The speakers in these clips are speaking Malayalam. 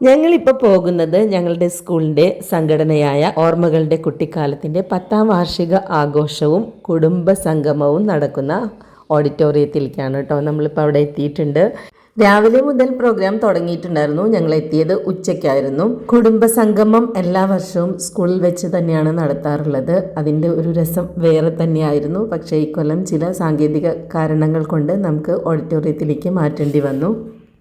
ഞങ്ങളിപ്പോൾ പോകുന്നത് ഞങ്ങളുടെ സ്കൂളിന്റെ സംഘടനയായ ഓർമ്മകളുടെ കുട്ടിക്കാലത്തിന്റെ പത്താം വാർഷിക ആഘോഷവും കുടുംബ സംഗമവും നടക്കുന്ന ഓഡിറ്റോറിയത്തിലേക്കാണ് കേട്ടോ. നമ്മളിപ്പോൾ അവിടെ എത്തിയിട്ടുണ്ട്. രാവിലെ മുതൽ പ്രോഗ്രാം തുടങ്ങിയിട്ടുണ്ടായിരുന്നു. ഞങ്ങൾ എത്തിയത് ഉച്ചയ്ക്കായിരുന്നു. കുടുംബ സംഗമം എല്ലാ വർഷവും സ്കൂളിൽ വെച്ച് തന്നെയാണ് നടത്താറുള്ളത്. അതിന്റെ ഒരു രസം വേറെ തന്നെയായിരുന്നു. പക്ഷേ ഇക്കൊല്ലം ചില സാങ്കേതിക കാരണങ്ങൾ കൊണ്ട് നമുക്ക് ഓഡിറ്റോറിയത്തിലേക്ക് മാറ്റേണ്ടി വന്നു.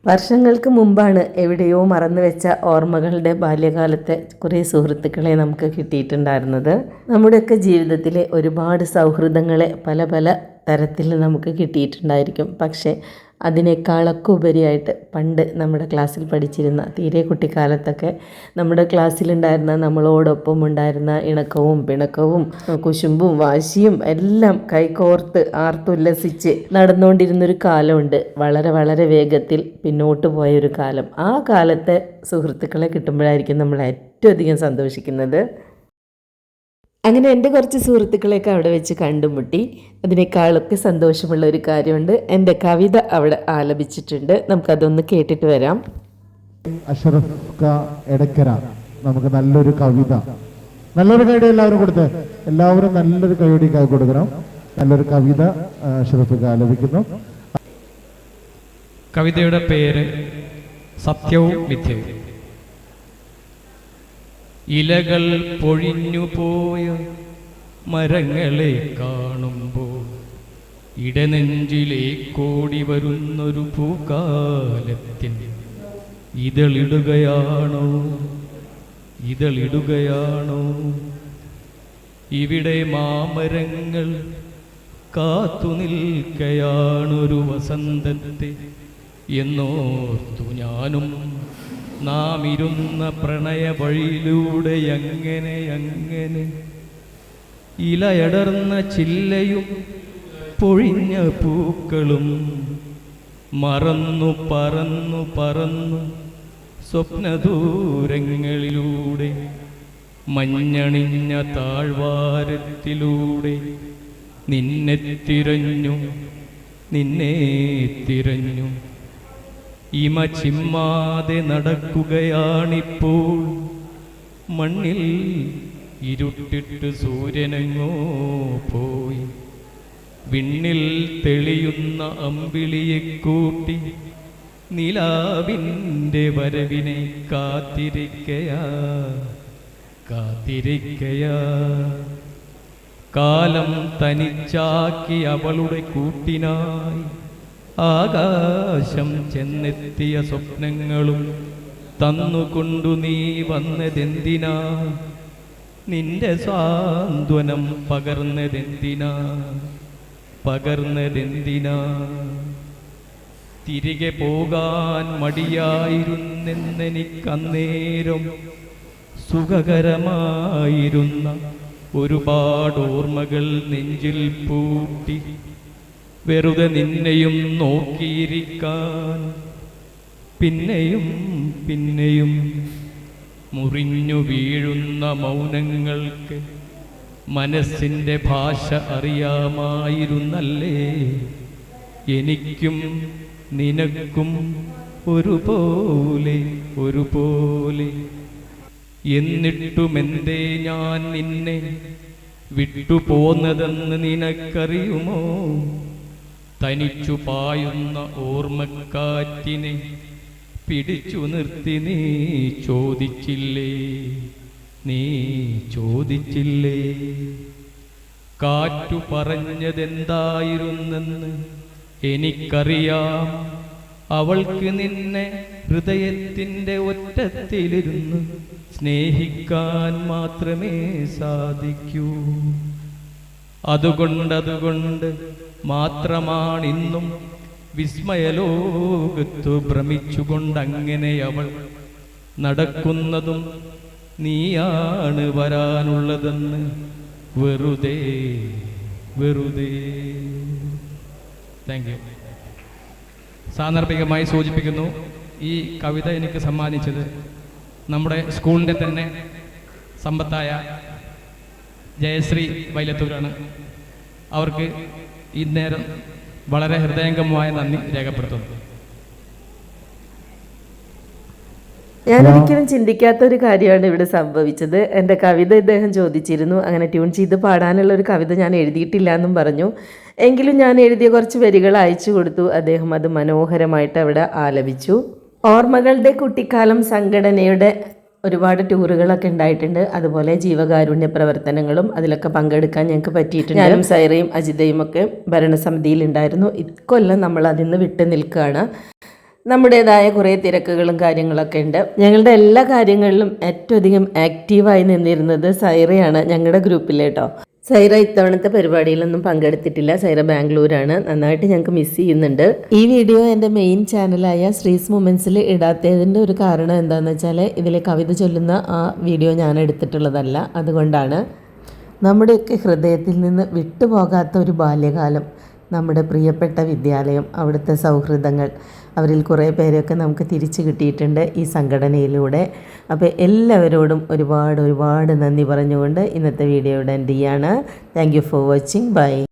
വർഷങ്ങൾക്ക് മുമ്പാണ് എവിടെയോ മറന്നു വെച്ച ഓർമ്മകളുടെ ബാല്യകാലത്തെ കുറേ സുഹൃത്തുക്കളെ നമുക്ക് കിട്ടിയിട്ടുണ്ടായിരുന്നത്. നമ്മുടെയൊക്കെ ജീവിതത്തിലെ ഒരുപാട് സൗഹൃദങ്ങളെ പല പല തരത്തിൽ നമുക്ക് കിട്ടിയിട്ടുണ്ടായിരിക്കും. പക്ഷേ അതിനേക്കാളൊക്കെ ഉപരിയായിട്ട് പണ്ട് നമ്മുടെ ക്ലാസ്സിൽ പഠിച്ചിരുന്ന തീരെ കുട്ടിക്കാലത്തൊക്കെ നമ്മുടെ ക്ലാസ്സിലുണ്ടായിരുന്ന നമ്മളോടൊപ്പം ഉണ്ടായിരുന്ന ഇണക്കവും പിണക്കവും കുശുമ്പും വാശിയും എല്ലാം കൈകോർത്ത് ആർത്തുല്ലസിച്ച് നടന്നുകൊണ്ടിരുന്നൊരു കാലമുണ്ട്. വളരെ വളരെ വേഗത്തിൽ പിന്നോട്ട് പോയൊരു കാലം. ആ കാലത്തെ സുഹൃത്തുക്കളെ കിട്ടുമ്പോഴായിരിക്കും നമ്മൾ ഏറ്റവും അധികം സന്തോഷിക്കുന്നത്. അങ്ങനെ എന്റെ കുറച്ച് സുഹൃത്തുക്കളെയൊക്കെ അവിടെ വെച്ച് കണ്ടുമുട്ടി. അതിനേക്കാളൊക്കെ സന്തോഷമുള്ള ഒരു കാര്യമുണ്ട്. എന്റെ കവിത അവിടെ ആലപിച്ചിട്ടുണ്ട്. നമുക്കതൊന്ന് കേട്ടിട്ട് വരാം. അഷറഫ് എടക്കര നമുക്ക് നല്ലൊരു കവിത. നല്ലൊരു കൈഡി എല്ലാവരും കൊടുത്ത്. എല്ലാവരും നല്ലൊരു കൈഡി കൈ കൊടുക്കണം. നല്ലൊരു കവിത അഷറഫ് ആലപിക്കുന്നു. കവിതയുടെ പേര് സത്യവും മിഥ്യവും ഇലകൾ പൊഴിഞ്ഞുപോയ മരങ്ങളെ കാണുമ്പോൾ ഇടനെഞ്ചിലേക്കോടി വരുന്നൊരു പൂക്കാലത്തിൻ ഇതളിടുകയാണോ? ഇതളിടുകയാണോ? ഇവിടെ മാമരങ്ങൾ കാത്തു നിൽക്കയാണൊരു വസന്തത്തെ എന്നോർത്തു ഞാനും നാം ഇരുന്ന പ്രണയ വഴിയിലൂടെ എങ്ങനെ എങ്ങനെ? ഇലയടർന്ന ചില്ലയും പൊഴിഞ്ഞ പൂക്കളും മറന്നു പറന്നു പറന്നു സ്വപ്നദൂരങ്ങളിലൂടെ മഞ്ഞണിഞ്ഞ താഴ്വാരത്തിലൂടെ നിന്നെ തിരഞ്ഞു നിന്നെ തിരഞ്ഞു. ഇമ ചിമ്മാതെ നടക്കുകയാണിപ്പോൾ. മണ്ണിൽ ഇരുട്ടിട്ട് സൂര്യനെങ്ങോ പോയി. വിണ്ണിൽ തെളിയുന്ന അമ്പിളിയെ കൂട്ടി നിലാവിന്റെ വരവിനെ കാത്തിരിക്കയാ കാത്തിരിക്കയാ. കാലം തനിച്ചാക്കി അവളുടെ കൂട്ടിനായി ആകാശം ചെന്നെത്തിയ സ്വപ്നങ്ങളും തന്നുകൊണ്ടു നീ വന്നതെന്തിനാ? നിന്റെ സാന്ത്വനം പകർന്നതെന്തിനാ? പകർന്നതെന്തിനാ? തിരികെ പോകാൻ മടിയായിരുന്നെന്നെനിക്കന്നേരം സുഖകരമായിരുന്ന ഒരുപാട് ഓർമ്മകൾ നെഞ്ചിൽ പൂട്ടി. വെറുതെ നിന്നെയും നോക്കിയിരിക്കാൻ. പിന്നെയും പിന്നെയും മുറിഞ്ഞു വീഴുന്ന മൗനങ്ങൾക്ക് മനസ്സിന്റെ ഭാഷ അറിയാമായിരുന്നല്ലേ? എനിക്കും നിനക്കും ഒരുപോലെ ഒരുപോലെ. എന്നിട്ടുമെന്തേ ഞാൻ നിന്നെ വിട്ടുപോന്നതെന്ന് നിനക്കറിയുമോ? തനിച്ചു പായുന്ന ഓർമ്മക്കാറ്റിനെ പിടിച്ചു നിർത്തി നീ ചോദിച്ചില്ലേ? നീ ചോദിച്ചില്ലേ? കാറ്റു പറഞ്ഞതെന്തായിരുന്നെന്ന് എനിക്കറിയാം. അവൾക്ക് നിന്നെ ഹൃദയത്തിന്റെ ഒറ്റത്തിലിരുന്ന് സ്നേഹിക്കാൻ മാത്രമേ സാധിക്കൂ. അതുകൊണ്ടതുകൊണ്ട് അതുകൊണ്ട് മാത്രമാണിന്നും വിസ്മയലോകത്തു ഭ്രമിച്ചുകൊണ്ടങ്ങനെ അവൾ നടക്കുന്നതും നീയാണ് വരാനുള്ളതെന്ന് വെറുതെ വെറുതെ. താങ്ക് യു സാന്ദർഭികമായി സൂചിപ്പിക്കുന്നു ഈ കവിത എനിക്ക് സമ്മാനിച്ചത് നമ്മുടെ സ്കൂളിന്റെ തന്നെ സമ്പത്തായ ജയശ്രീ വൈലത്തൂരാണ്. അവർക്ക് ഇന്നേരം വളരെ ഹൃദയംഗമമായ നന്ദി രേഖപ്പെടുത്തുന്നു. ഞാൻ ഒരിക്കലും ചിന്തിക്കാത്ത ഒരു കാര്യമാണ് ഇവിടെ സംഭവിച്ചത്. എന്റെ കവിത ഇദ്ദേഹം ചോദിച്ചിരുന്നു. അങ്ങനെ ട്യൂൺ ചെയ്ത് പാടാനുള്ള ഒരു കവിത ഞാൻ എഴുതിയിട്ടില്ല എന്നും പറഞ്ഞു. എങ്കിലും ഞാൻ എഴുതിയ കുറച്ച് വരികൾ അയച്ചു കൊടുത്തു. അദ്ദേഹം അത് മനോഹരമായിട്ട് അവിടെ ആലപിച്ചു. ഓർമ്മകളുടെ കുട്ടിക്കാലം സംഘടനയുടെ ഒരുപാട് ടൂറുകളൊക്കെ ഉണ്ടായിട്ടുണ്ട്. അതുപോലെ ജീവകാരുണ്യ പ്രവർത്തനങ്ങളും അതിലൊക്കെ പങ്കെടുക്കാൻ ഞങ്ങൾക്ക് പറ്റിയിട്ടുണ്ട്. ഞാനും സൈറയും അജിതയും ഒക്കെ ഭരണസമിതിയിൽ ഉണ്ടായിരുന്നു. ഇക്കൊല്ലം നമ്മൾ അതിൽ നിന്ന് വിട്ടു നിൽക്കുകയാണ് നമ്മുടേതായ കുറേ തിരക്കുകളും കാര്യങ്ങളൊക്കെ ഉണ്ട്. ഞങ്ങളുടെ എല്ലാ കാര്യങ്ങളിലും ഏറ്റവും അധികം ആക്റ്റീവായി നിന്നിരുന്നത് സൈറയാണ് ഞങ്ങളുടെ ഗ്രൂപ്പിൽ കേട്ടോ. സൈറ ഇത്തവണത്തെ പരിപാടിയിലൊന്നും പങ്കെടുത്തിട്ടില്ല. സൈറ ബാംഗ്ലൂരാണ്. നന്നായിട്ട് ഞങ്ങൾക്ക് മിസ് ചെയ്യുന്നുണ്ട്. ഈ വീഡിയോ എന്റെ മെയിൻ ചാനലായ ശ്രീസ് മൊമെൻസിൽ ഇടാത്തതിന്റെ ഒരു കാരണം എന്താണെന്ന് വെച്ചാൽ ഇതിലെ കവിത ചൊല്ലുന്ന ആ വീഡിയോ ഞാൻ എടുത്തിട്ടുള്ളതല്ല. അതുകൊണ്ടാണ്. നമ്മുടെയൊക്കെ ഹൃദയത്തിൽ നിന്ന് വിട്ടുപോകാത്ത ഒരു ബാല്യകാലം. നമ്മുടെ പ്രിയപ്പെട്ട വിദ്യാലയം അവിടുത്തെ സൗഹൃദങ്ങൾ. അവരിൽ കുറേ പേരെയൊക്കെ നമുക്ക് തിരിച്ചു കിട്ടിയിട്ടുണ്ട് ഈ സംഘടനയിലൂടെ. അപ്പോൾ എല്ലാവരോടും ഒരുപാട് ഒരുപാട് നന്ദി പറഞ്ഞുകൊണ്ട് ഇന്നത്തെ വീഡിയോ ഇവിടെ എന്റെ ചെയ്യാണ് thank you for watching bye